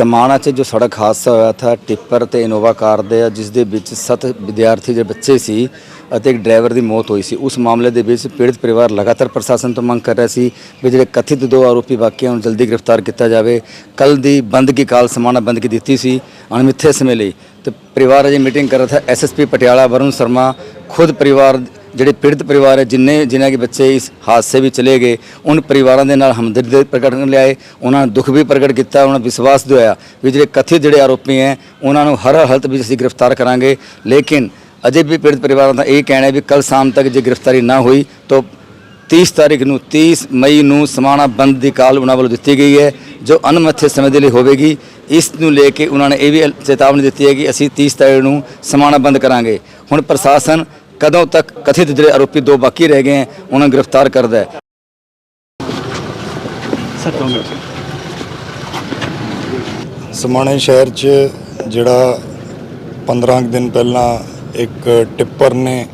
ਸਮਾਣਾ 'ਚ ਜੋ ਸੜਕ ਹਾਦਸਾ ਹੋਇਆ ਥਾ, ਟਿੱਪਰ ਤੇ ਇਨੋਵਾ ਕਾਰ ਦੇ, ਜਿਸ ਦੇ ਵਿੱਚ ਸੱਤ ਵਿਦਿਆਰਥੀ ਜਿਹੜੇ ਬੱਚੇ ਸੀ ਅਤੇ ਇੱਕ ਡਰਾਈਵਰ ਦੀ ਮੌਤ ਹੋਈ ਸੀ। ਉਸ ਮਾਮਲੇ ਦੇ ਵਿੱਚ ਪੀੜਤ ਪਰਿਵਾਰ ਲਗਾਤਾਰ ਪ੍ਰਸ਼ਾਸਨ ਤੋਂ ਮੰਗ ਕਰ ਰਿਹਾ ਸੀ ਵੀ ਜਿਹੜੇ ਕਥਿਤ ਦੋ ਆਰੋਪੀ ਵਾਕਿਆ ਨੂੰ ਜਲਦੀ ਗ੍ਰਿਫਤਾਰ ਕੀਤਾ ਜਾਵੇ। ਕੱਲ ਦੀ ਬੰਦ ਕੀ ਕਾਲ ਸਮਾਣਾ ਬੰਦ ਕੀ ਦਿੱਤੀ ਸੀ ਅਣਮਿੱਥੇ ਸਮੇਂ ਲਈ। ਤੇ ਪਰਿਵਾਰ ਅਜੇ ਮੀਟਿੰਗ ਕਰ ਰਿਹਾ ਥਾ ਐਸਐਸਪੀ ਪਟਿਆਲਾ, ਵਰੁਣ ਸ਼ਰਮਾ, ਖੁਦ ਪਰਿਵਾਰ ਜਿਹੜੇ ਪੀੜਤ ਪਰਿਵਾਰ ਹੈ, ਜਿੰਨੇ ਜਿਨ੍ਹਾਂ ਦੇ ਬੱਚੇ ਇਸ ਹਾਦਸੇ ਵਿੱਚ ਚਲੇ ਗਏ ਉਹਨਾਂ ਪਰਿਵਾਰਾਂ ਦੇ ਨਾਲ ਹਮਦਰਦੀ ਪ੍ਰਗਟ ਕਰਨ ਲਿਆਏ, ਉਹਨਾਂ ਨੇ ਦੁੱਖ ਵੀ ਪ੍ਰਗਟ ਕੀਤਾ, ਉਹਨਾਂ ਨੇ ਵਿਸ਼ਵਾਸ ਦਿਵਾਇਆ ਵੀ ਜਿਹੜੇ ਕਥਿਤ ਜਿਹੜੇ ਆਰੋਪੀ ਹੈ, ਉਹਨਾਂ ਨੂੰ ਹਰ ਹਾਲਤ ਵਿੱਚ ਅਸੀਂ ਗ੍ਰਿਫਤਾਰ ਕਰਾਂਗੇ। ਲੇਕਿਨ ਅਜੇ ਵੀ ਪੀੜਤ ਪਰਿਵਾਰਾਂ ਦਾ ਇਹ ਕਹਿਣਾ ਹੈ ਵੀ ਕੱਲ ਸ਼ਾਮ ਤੱਕ ਜੇ ਗ੍ਰਿਫਤਾਰੀ ਨਾ ਹੋਈ, ਤਾਂ 30 ਤਾਰੀਖ ਨੂੰ 30 ਮਈ ਨੂੰ ਸਮਾਣਾ ਬੰਦ ਦੀ ਕਾਲ ਉਹਨਾਂ ਵੱਲੋਂ ਦਿੱਤੀ ਗਈ ਹੈ, ਜੋ ਅਨਮੱਥੇ ਸਮੇਂ ਦੇ ਲਈ ਹੋਵੇਗੀ। ਇਸ ਨੂੰ ਲੈ ਕੇ ਉਹਨਾਂ ਨੇ ਇਹ ਵੀ ਚੇਤਾਵਨੀ ਦਿੱਤੀ ਹੈ ਕਿ ਅਸੀਂ 30 ਤਾਰੀਖ ਨੂੰ ਸਮਾਣਾ ਬੰਦ ਕਰਾਂਗੇ। ਹੁਣ ਪ੍ਰਸ਼ਾਸਨ ਕਦੋਂ ਤੱਕ ਕਥਿਤ ਜਿਹੜੇ ਆਰੋਪੀ ਦੋ ਬਾਕੀ ਰਹਿ ਗਏ ਹੈ ਉਹਨਾਂ ਨੂੰ ਗ੍ਰਿਫਤਾਰ ਕਰਦਾ ਹੈ। ਸਮਾਣੇ ਸ਼ਹਿਰ 'ਚ ਜਿਹੜਾ 15 ਕੁ ਦਿਨ ਪਹਿਲਾਂ ਇੱਕ ਟਿੱਪਰ ਨੇ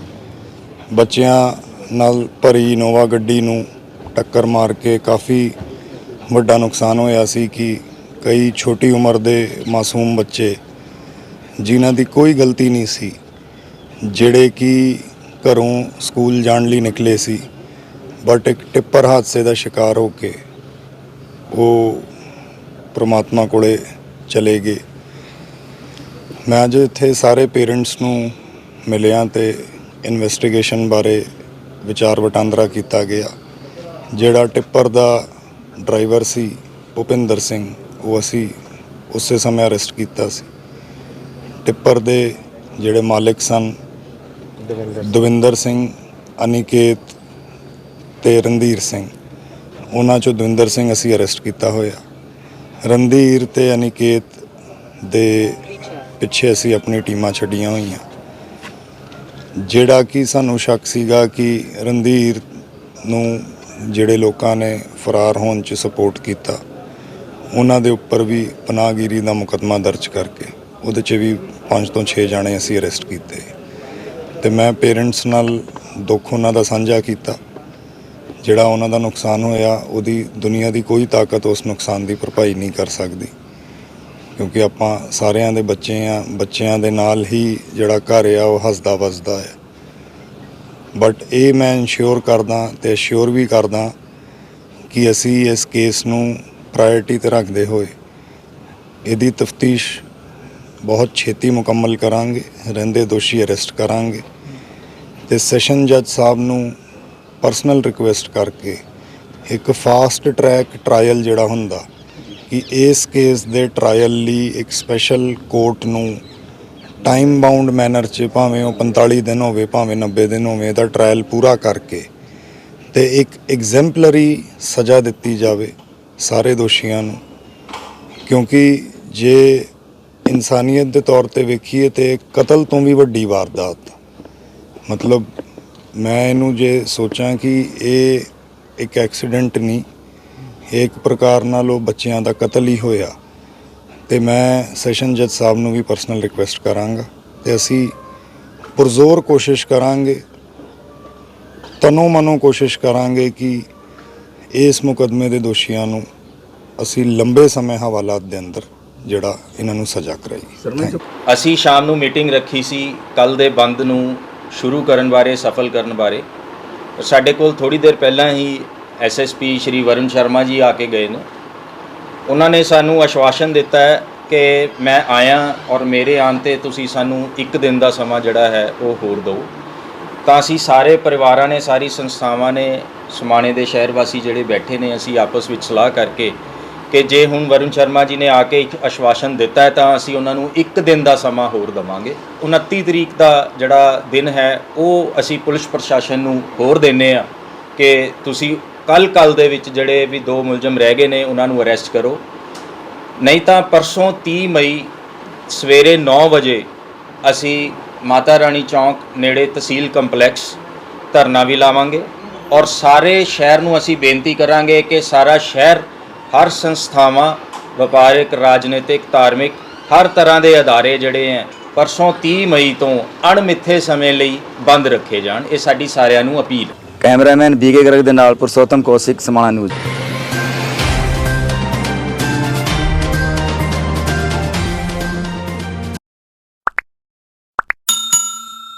ਬੱਚਿਆਂ ਨਾਲ ਭਰੀ ਇਨੋਵਾ ਗੱਡੀ ਨੂੰ ਟੱਕਰ ਮਾਰ ਕੇ ਕਾਫੀ ਵੱਡਾ ਨੁਕਸਾਨ ਹੋਇਆ ਸੀ ਕਿ ਕਈ ਛੋਟੀ ਉਮਰ ਦੇ ਮਾਸੂਮ ਬੱਚੇ ਜਿਨ੍ਹਾਂ ਦੀ ਕੋਈ ਗਲਤੀ ਨਹੀਂ ਸੀ। ਜਿਹੜੇ ਕਿ ਘਰੋਂ ਸਕੂਲ ਜਾਣ ਲਈ ਨਿਕਲੇ ਸੀ ਬਟ ਇੱਕ ਟਿੱਪਰ ਹਾਦਸੇ ਦਾ ਸ਼ਿਕਾਰ ਹੋ ਕੇ ਉਹ ਪ੍ਰਮਾਤਮਾ ਕੋਲੇ ਚਲੇ ਗਏ। ਮੈਂ ਅੱਜ ਇੱਥੇ ਸਾਰੇ ਪੇਰੈਂਟਸ ਨੂੰ ਮਿਲਿਆ ਤੇ ਇਨਵੈਸਟੀਗੇਸ਼ਨ ਬਾਰੇ ਵਿਚਾਰ ਵਟਾਂਦਰਾ ਕੀਤਾ ਗਿਆ। ਜਿਹੜਾ ਟਿੱਪਰ ਦਾ ਡਰਾਈਵਰ ਸੀ, ਭੁਪਿੰਦਰ ਸਿੰਘ, ਉਹ ਅਸੀਂ ਉਸੇ ਸਮੇਂ ਅਰੈਸਟ ਕੀਤਾ ਸੀ। ਟਿੱਪਰ ਦੇ ਜਿਹੜੇ ਮਾਲਕ ਸਨ ਦਵਿੰਦਰ ਸਿੰਘ। ਅਨਿਕੇਤ ਤੇ ਰਣਧੀਰ ਸਿੰਘ। ਉਹਨਾਂ ਚੋਂ ਦਵਿੰਦਰ ਸਿੰਘ ਅਸੀਂ ਅਰੈਸਟ ਕੀਤਾ ਹੋਇਆ। ਰਣਧੀਰ ਤੇ ਅਨਿਕੇਤ ਦੇ ਪਿੱਛੇ ਅਸੀਂ ਆਪਣੀ ਟੀਮਾਂ ਛੱਡੀਆਂ ਹੋਈਆਂ। ਜਿਹੜਾ ਕਿ ਸਾਨੂੰ ਸ਼ੱਕ ਸੀਗਾ ਕਿ ਰਣਧੀਰ ਨੂੰ ਜਿਹੜੇ ਲੋਕਾਂ ਨੇ ਫਰਾਰ ਹੋਣ 'ਚ ਸਪੋਰਟ ਕੀਤਾ, ਉਹਨਾਂ ਦੇ ਉੱਪਰ ਵੀ ਪਨਾਹਗੀਰੀ ਦਾ ਮੁਕੱਦਮਾ ਦਰਜ ਕਰਕੇ, ਉਹਦੇ 'ਚ ਵੀ 5 ਤੋਂ 6 ਜਾਣੇ ਅਸੀਂ ਅਰੈਸਟ ਕੀਤੇ। ਤੇ ਮੈਂ ਪੇਰੈਂਟਸ ਨਾਲ ਦੁੱਖ ਉਹਨਾਂ ਦਾ ਸਾਂਝਾ ਕੀਤਾ। ਜਿਹੜਾ ਉਹਨਾਂ ਦਾ ਨੁਕਸਾਨ ਹੋਇਆ, ਉਹਦੀ ਦੁਨੀਆ ਦੀ ਕੋਈ ਤਾਕਤ ਉਸ ਨੁਕਸਾਨ ਦੀ ਭਰਪਾਈ ਨਹੀਂ ਕਰ ਸਕਦੀ। ਕਿਉਂਕਿ ਆਪਾਂ ਸਾਰਿਆਂ ਦੇ ਬੱਚੇ ਆ ਬੱਚਿਆਂ ਦੇ ਨਾਲ ਹੀ ਜਿਹੜਾ ਘਰ ਆ, ਉਹ ਹੱਸਦਾ ਵਸਦਾ ਹੈ। ਬਟ ਇਹ ਮੈਂ ਇਨਸ਼ੋਰ ਕਰਦਾ ਤੇ ਅਸ਼ੋਰ ਵੀ ਕਰਦਾ ਕਿ ਅਸੀਂ ਇਸ ਕੇਸ ਨੂੰ ਪ੍ਰਾਇੋਰਟੀ ਤੇ ਰੱਖਦੇ ਹੋਏ ਇਹਦੀ ਤਫਤੀਸ਼ ਬਹੁਤ ਛੇਤੀ ਮੁਕੰਮਲ ਕਰਾਂਗੇ, ਰਹਿੰਦੇ ਦੋਸ਼ੀ ਅਰੈਸਟ ਕਰਾਂਗੇ। ਤੇ ਸੈਸ਼ਨ ਜੱਜ ਸਾਹਿਬ ਨੂੰ ਪਰਸਨਲ ਰਿਕੁਐਸਟ ਕਰਕੇ ਇੱਕ ਫਾਸਟ ਟਰੈਕ ਟ੍ਰਾਇਲ ਜਿਹੜਾ ਹੁੰਦਾ ਕਿ ਇਸ ਕੇਸ ਦੇ ਟ੍ਰਾਇਲ ਲਈ ਇੱਕ ਸਪੈਸ਼ਲ ਕੋਰਟ ਨੂੰ ਟਾਈਮ ਬਾਉਂਡ ਮੈਨਰ 'ਚ ਭਾਵੇਂ ਉਹ 45 ਦਿਨ ਹੋਵੇ, ਭਾਵੇਂ 90 ਦਿਨ ਹੋਵੇ, ਇਹਦਾ ਟ੍ਰਾਇਲ ਪੂਰਾ ਕਰਕੇ ਤੇ ਇੱਕ ਐਗਜ਼ੈਂਪਲਰੀ ਸਜ਼ਾ ਦਿੱਤੀ ਜਾਵੇ ਸਾਰੇ ਦੋਸ਼ੀਆਂ ਨੂੰ। ਕਿਉਂਕਿ ਜੇ ਇਨਸਾਨੀਅਤ ਦੇ ਤੌਰ ਤੇ ਵੇਖੀਏ ਤੇ ਕਤਲ ਤੋਂ ਵੀ ਵੱਡੀ ਵਾਰਦਾਤ ਮਤਲਬ ਮੈਂ ਇਹਨੂੰ ਜੇ ਸੋਚਾਂ ਕਿ ਇਹ ਇੱਕ ਐਕਸੀਡੈਂਟ ਨਹੀਂ ਇਹ ਇੱਕ ਪ੍ਰਕਾਰ ਨਾਲ ਉਹ ਬੱਚਿਆਂ ਦਾ ਕਤਲ ਹੀ ਹੋਇਆ ਤੇ ਮੈਂ ਸੈਸ਼ਨ ਜੱਜ ਸਾਹਿਬ ਨੂੰ ਵੀ ਪਰਸਨਲ ਰਿਕੁਐਸਟ ਕਰਾਂਗਾ ਤੇ ਅਸੀਂ ਪੁਰਜ਼ੋਰ ਕੋਸ਼ਿਸ਼ ਕਰਾਂਗੇ ਤਨੋ ਮਨੋ ਕੋਸ਼ਿਸ਼ ਕਰਾਂਗੇ ਕਿ ਇਸ ਮੁਕਦਮੇ ਦੇ ਦੋਸ਼ੀਆਂ ਨੂੰ ਅਸੀਂ ਲੰਬੇ ਸਮੇਂ ਹਵਾਲਾਤ ਦੇ ਅੰਦਰ ਜਿਹੜਾ ਇਹਨਾਂ ਨੂੰ ਸਜ਼ਾ ਕਰਾਈਏ। ਅਸੀਂ ਸ਼ਾਮ ਨੂੰ ਮੀਟਿੰਗ ਰੱਖੀ ਸੀ ਕੱਲ ਦੇ ਬੰਦ ਨੂੰ ਸ਼ੁਰੂ ਕਰਨ ਬਾਰੇ, ਸਫਲ ਕਰਨ ਬਾਰੇ। ਸਾਡੇ ਕੋਲ ਥੋੜੀ ਦੇਰ ਪਹਿਲਾਂ ਹੀ ਐਸਐਸਪੀ ਸ਼੍ਰੀ ਵਰੁਣ ਸ਼ਰਮਾ ਜੀ ਆ ਕੇ ਗਏ ਨੇ। ਉਹਨਾਂ ਨੇ ਸਾਨੂੰ ਆਸ਼ਵਾਸਨ ਦਿੱਤਾ ਹੈ ਕਿ ਮੈਂ ਆਇਆ ਔਰ ਮੇਰੇ ਆਉਣ ਤੇ ਤੁਸੀਂ ਸਾਨੂੰ ਇੱਕ ਦਿਨ ਦਾ ਸਮਾਂ ਜਿਹੜਾ ਹੈ ਉਹ ਹੋਰ ਦਿਓ। ਤਾਂ ਅਸੀਂ ਸਾਰੇ ਪਰਿਵਾਰਾਂ ਨੇ, ਸਾਰੀ ਸੰਸਥਾਵਾਂ ਨੇ, ਸਮਾਣੇ ਦੇ ਸ਼ਹਿਰ ਵਾਸੀ ਜਿਹੜੇ ਬੈਠੇ ਨੇ, ਅਸੀਂ ਆਪਸ ਵਿੱਚ ਸਲਾਹ ਕਰਕੇ ਕਿ ਜੇ ਹੁਣ ਵਰੁਣ ਸ਼ਰਮਾ ਜੀ ਨੇ ਆ ਕੇ ਇੱਕ ਆਸ਼ਵਾਸਨ ਦਿੱਤਾ ਹੈ ਤਾਂ ਅਸੀਂ ਉਹਨਾਂ ਨੂੰ ਇੱਕ ਦਿਨ ਦਾ ਸਮਾਂ ਹੋਰ ਦਵਾਂਗੇ। 29 ਤਰੀਕ ਦਾ ਜਿਹੜਾ ਦਿਨ ਹੈ, ਉਹ ਅਸੀਂ ਪੁਲਿਸ ਪ੍ਰਸ਼ਾਸਨ ਨੂੰ ਹੋਰ ਦਿੰਨੇ ਆ ਕਿ ਤੁਸੀਂ ਕੱਲ ਕੱਲ ਦੇ ਵਿੱਚ ਜਿਹੜੇ ਵੀ ਦੋ ਮੁਲਜ਼ਮ ਰਹਿ ਗਏ ਨੇ, ਉਹਨਾਂ ਨੂੰ ਅਰੈਸਟ ਕਰੋ। ਨਹੀਂ ਤਾਂ ਪਰਸੋਂ 30 ਮਈ ਸਵੇਰੇ 9 ਵਜੇ ਅਸੀਂ ਮਾਤਾ ਰਾਣੀ ਚੌਂਕ ਨੇੜੇ ਤਹਿਸੀਲ ਕੰਪਲੈਕਸ ਧਰਨਾ ਵੀ ਲਾਵਾਂਗੇ ਔਰ ਸਾਰੇ ਸ਼ਹਿਰ ਨੂੰ ਅਸੀਂ ਬੇਨਤੀ ਕਰਾਂਗੇ ਕਿ ਸਾਰਾ ਸ਼ਹਿਰ ਹਰ ਸੰਸਥਾਵਾਂ, ਵਪਾਰਿਕ, ਰਾਜਨੀਤਿਕ, ਧਾਰਮਿਕ, ਹਰ ਤਰ੍ਹਾਂ ਦੇ ਅਦਾਰੇ ਜਿਹੜੇ ਹੈ ਪਰਸੋਂ 30 ਮਈ ਤੋਂ ਅਣਮਿੱਥੇ ਸਮੇਂ ਲਈ ਬੰਦ ਰੱਖੇ ਜਾਣ। ਇਹ ਸਾਡੀ ਸਾਰਿਆਂ ਨੂੰ ਅਪੀਲ। ਹੈ ਕੈਮਰਾਮੈਨ ਬੀਕੇ ਗਰਗ ਦੇ ਨਾਲ ਪੁਰਸ਼ੋਤਮ ਕੌਸ਼ਿਕ, ਸਮਾਣਾ ਨਿਊਜ਼।